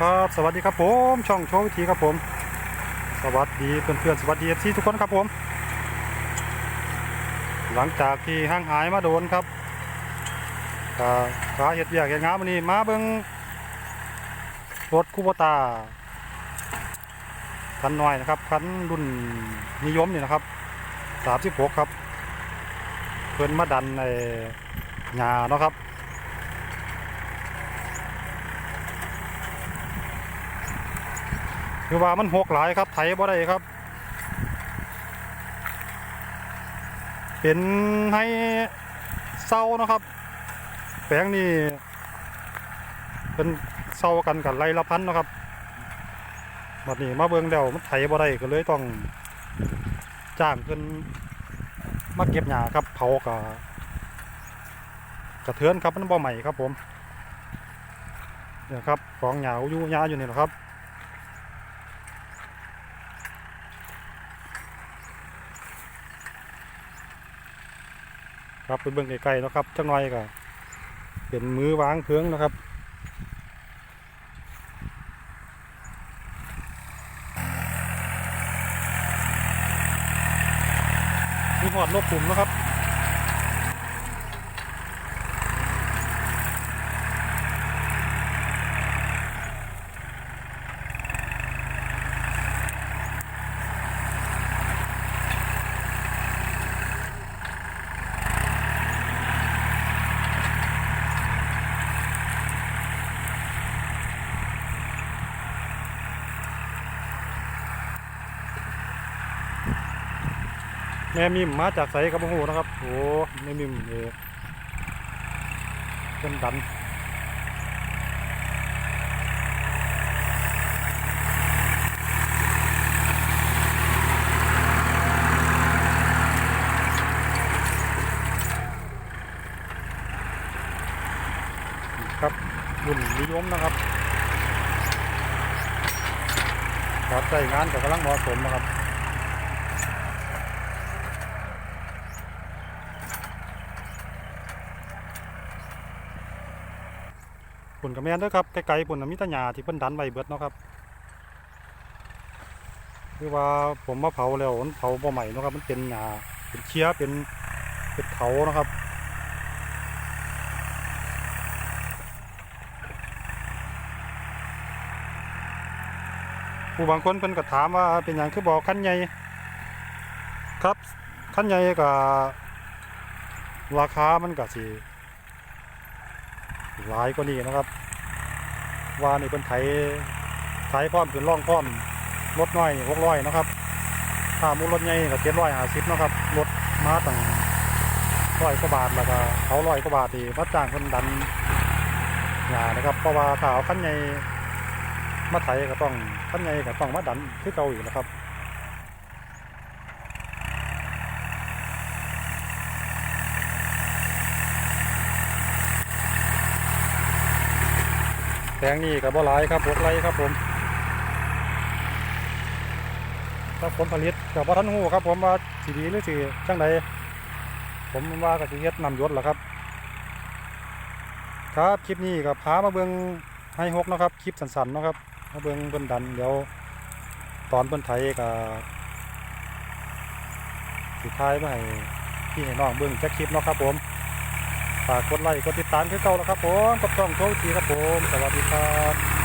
ครับ สวัสดีครับผม ช่องโชว์วิธีครับผม สวัสดีเพื่อนๆสวัสดีที่ทุกคนครับผม หลังจากที่ห่างหายมาโดนครับก็สาเหตุอยากเหตุงานวันนี้มาเบิ่งรถคูโบตาคันน้อยนะครับคันรุ่นนิยมนี่นะครับ36ครับ เพิ่อนมาดันในหญ้าเนาะครับ คือว่ามันหกหลายครับไถบ่ได้ครับ เป็นให้เศร้านะครับ แปลงนี้เป็นเศร้ากันกับไรละพันนะครับบัดนี้มาเบิ่งเดียวมันไถบ่ได้ก็เลยต้องจ้างเพิ่นมาเก็บหญ้าครับเผากะกระเทือนครับมันบ่ใหม่ครับผมเนี่ยครับกองหญ้าอยู่หญ้าอยู่นี่แหละครับ ครับไปเบื้องไกลๆนะครับจังหน่อยก็เป็นมือวางเพิงนะครับมีหอดลบปุ่มนะครับ ม่มิมมาจากไสกับโอ้โหนะครับโอ้แม่มิมเออเป็นดันครับรุ่นนิยมนะครับการใช้งานกับกำลังเหมาะสมนะครับ ปุ่นกับแม่นเด้อครับไกลๆปุ่นมีตะหญ้าที่เพิ่นดันไว้เบิดเนาะครับคือว่าผมมาเผาแล้วมันเผาบ่ใหม่เนาะครับ มันเป็นหญ้าเป็นเชื้อเป็นเป็นเขาเนาะครับผู้บางคนเพิ่นก็ถามว่าเป็นหยังคือบ่คันใหญ่ครับคันใหญ่ก็ราคามันก็สิ หลายกว่านี้นะครับ ว่านี่เป็นไถไถพร้อมเป็นร่องพร้อมรถน้อยหกร้อยนะครับถ้ามูลรถใหญ่ก็เจ็ดร้อยห้าสิบนะครับรถมาตั้งร้อยกว่าบาทแล้วก็เขาร้อยกว่าบาทที่มาจ้างคนดันหยานะครับ เพราะว่าถ้าเอาขั้นใหญ่มาไถก็ต้องขั้นใหญ่ก็ต้องมาดันคือเก่าอยู่นะครับ แพงนี่กับบ่หลายครับบกไรครับผมถ้าผลผลิตกับบ่ทันหูครับ ผมว่าสีดีหรือสีจังใดผมว่ากับสีเฮ็ดนำยศแหละครับ ครับคลิปนี้กับพามาเบิ่งให้หกนะครับคลิปสั้นๆนะครับมาเบิ่งเพิ่นดันเดี๋ยวตอนเพิ่นไถกับสุดท้ายมาให้พี่ให้น้องเบิ่งจักคลิปเนาะครับผม ฝากกดไลค์กดติดตามคือเก่าแล้วครับผมกับช่องโชคดีครับผม สวัสดีครับ